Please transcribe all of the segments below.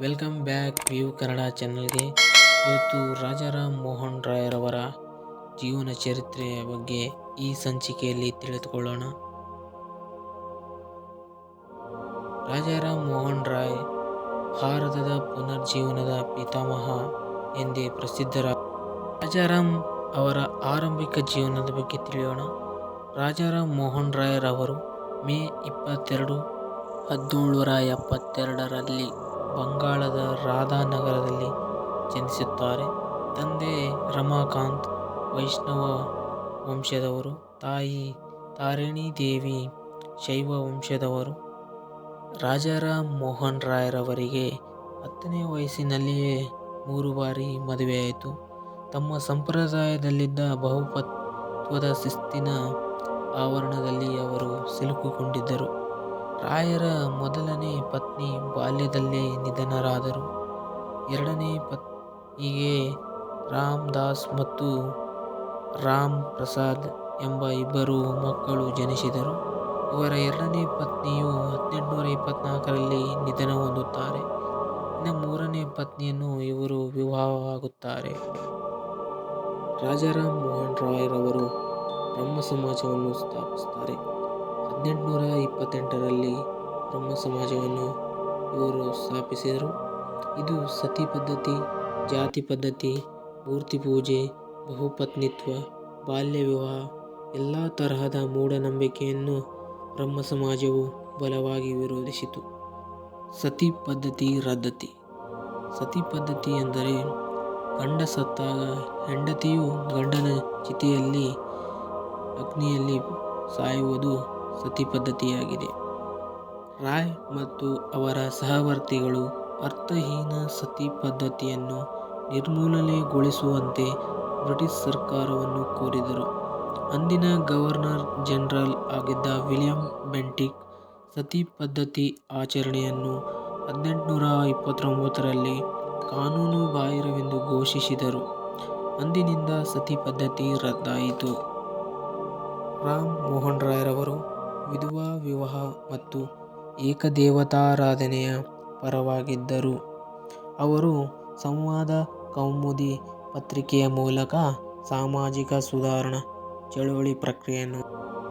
Welcome back view Kannada ಚಾನಲ್ಗೆ ಇವತ್ತು ರಾಜಾರಾಮ್ ಮೋಹನ್ ರಾಯರವರ ಜೀವನ ಚರಿತ್ರೆಯ ಬಗ್ಗೆ ಈ ಸಂಚಿಕೆಯಲ್ಲಿ ತಿಳಿದುಕೊಳ್ಳೋಣ. ರಾಜಾರಾಮ್ ಮೋಹನ್ ರಾಯ್ ಭಾರತದ ಪುನರ್ಜೀವನದ ಪಿತಾಮಹ ಎಂದೇ ಪ್ರಸಿದ್ಧರ ರಾಜಾರಾಮ್ ಅವರ ಆರಂಭಿಕ ಜೀವನದ ಬಗ್ಗೆ ತಿಳಿಯೋಣ. ರಾಜಾರಾಮ್ ಮೋಹನ್ ರಾಯರವರು ಮೇ ಇಪ್ಪತ್ತೆರಡು ಹದಿನೇಳುನೂರ ಎಪ್ಪತ್ತೆರಡರಲ್ಲಿ ಬಂಗಾಳದ ರಾಧಾನಗರದಲ್ಲಿ ಜನಿಸುತ್ತಾರೆ. ತಂದೆ ರಮಾಕಾಂತ್ ವೈಷ್ಣವ ವಂಶದವರು, ತಾಯಿ ತಾರಿಣಿ ದೇವಿ ಶೈವ ವಂಶದವರು. ರಾಜಾರಾಮ್ ಮೋಹನ್ ರಾಯ್ರವರಿಗೆ ಹತ್ತನೇ ವಯಸ್ಸಿನಲ್ಲಿಯೇ ಮೂರು ಬಾರಿ ಮದುವೆಯಾಯಿತು. ತಮ್ಮ ಸಂಪ್ರದಾಯದಲ್ಲಿದ್ದ ಬಹುಪತ್ವದ ಶಿಸ್ತಿನ ಆವರಣದಲ್ಲಿ ಅವರು ಸಿಲುಕಿಕೊಂಡಿದ್ದರು. ರಾಯರ ಮೊದಲನೇ ಪತ್ನಿ ಬಾಲ್ಯದಲ್ಲೇ ನಿಧನರಾದರು. ಎರಡನೇ ಪತ್ನಿಗೆ ರಾಮ್ ದಾಸ್ ಮತ್ತು ರಾಮ್ ಪ್ರಸಾದ್ ಎಂಬ ಇಬ್ಬರು ಮಕ್ಕಳು ಜನಿಸಿದರು. ಇವರ ಎರಡನೇ ಪತ್ನಿಯು ಹದಿನೆಂಟುನೂರ ಇಪ್ಪತ್ನಾಲ್ಕರಲ್ಲಿ ನಿಧನ ಹೊಂದುತ್ತಾರೆ. ಇನ್ನು ಮೂರನೇ ಪತ್ನಿಯನ್ನು ಇವರು ವಿವಾಹವಾಗುತ್ತಾರೆ. ರಾಜಾರಾಮ್ ಮೋಹನ್ ರಾಯರವರು ಬ್ರಹ್ಮ ಸಮಾಜವನ್ನು ಸ್ಥಾಪಿಸುತ್ತಾರೆ. ಹದಿನೆಂಟುನೂರ ಇಪ್ಪತ್ತೆಂಟರಲ್ಲಿ ಬ್ರಹ್ಮ ಸಮಾಜವನ್ನು ಇವರು ಸ್ಥಾಪಿಸಿದರು. ಇದು ಸತಿ ಪದ್ಧತಿ, ಜಾತಿ ಪದ್ಧತಿ, ಮೂರ್ತಿ ಪೂಜೆ, ಬಹುಪತ್ನಿತ್ವ, ಬಾಲ್ಯ ವಿವಾಹ, ಎಲ್ಲ ತರಹದ ಮೂಢನಂಬಿಕೆಯನ್ನು ಬ್ರಹ್ಮ ಸಮಾಜವು ಬಲವಾಗಿ ವಿರೋಧಿಸಿತು. ಸತಿ ಪದ್ಧತಿ ರದ್ದತಿ. ಸತಿ ಪದ್ಧತಿ ಎಂದರೆ ಗಂಡ ಸತ್ತಾಗ ಹೆಂಡತಿಯು ಗಂಡನ ಚಿತಿಯಲ್ಲಿ, ಅಗ್ನಿಯಲ್ಲಿ ಸಾಯುವುದು ಸತಿ ಪದ್ಧತಿಯಾಗಿದೆ ರಾಯ್ ಮತ್ತು ಅವರ ಸಹವರ್ತಿಗಳು ಅರ್ಥಹೀನ ಸತಿ ಪದ್ಧತಿಯನ್ನು ನಿರ್ಮೂಲನೆಗೊಳಿಸುವಂತೆ ಬ್ರಿಟಿಷ್ ಸರ್ಕಾರವನ್ನು ಕೋರಿದರು. ಅಂದಿನ ಗವರ್ನರ್ ಜನರಲ್ ಆಗಿದ್ದ ವಿಲಿಯಂ ಬೆಂಟಿಕ್ ಸತಿ ಪದ್ಧತಿ ಆಚರಣೆಯನ್ನು ಹದಿನೆಂಟುನೂರ ಇಪ್ಪತ್ತೊಂಬತ್ತರಲ್ಲಿ ಕಾನೂನು ಬಾಹಿರವೆಂದು ಘೋಷಿಸಿದರು. ಅಂದಿನಿಂದ ಸತಿ ಪದ್ಧತಿ ರದ್ದಾಯಿತು. ರಾಮ್ ಮೋಹನ್ ರಾಯ್ರವರು ವಿಧವಾ ವಿವಾಹ ಮತ್ತು ಏಕದೇವತಾರಾಧನೆಯ ಪರವಾಗಿದ್ದರು. ಅವರು ಸಂವಾದ ಕೌಮುದಿ ಪತ್ರಿಕೆಯ ಮೂಲಕ ಸಾಮಾಜಿಕ ಸುಧಾರಣಾ ಚಳುವಳಿ ಪ್ರಕ್ರಿಯೆಯನ್ನು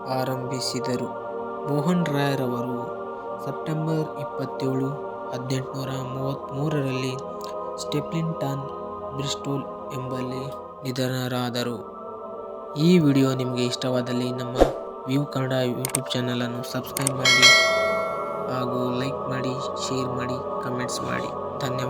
ಆರಂಭಿಸಿದರು. ಮೋಹನ್ ರಾಯರವರು ಸೆಪ್ಟೆಂಬರ್ ಇಪ್ಪತ್ತೇಳು, ಹದಿನೆಂಟುನೂರ ಮೂವತ್ತ್ಮೂರರಲ್ಲಿ ಸ್ಟೆಪ್ಲಿಂಟನ್ ಬ್ರಿಸ್ಟೋಲ್ ಎಂಬಲ್ಲಿ ನಿಧನರಾದರು. ಈ ವಿಡಿಯೋ ನಿಮಗೆ ಇಷ್ಟವಾದಲ್ಲಿ ನಮ್ಮ ವ್ಯೂ ಕನ್ನಡ ಯೂಟ್ಯೂಬ್ ಚಾನಲನ್ನು ಸಬ್ಸ್ಕ್ರೈಬ್ ಮಾಡಿ ಹಾಗೂ ಲೈಕ್ ಮಾಡಿ ಶೇರ್ ಮಾಡಿ ಕಮೆಂಟ್ಸ್ ಮಾಡಿ. ಧನ್ಯವಾದಗಳು.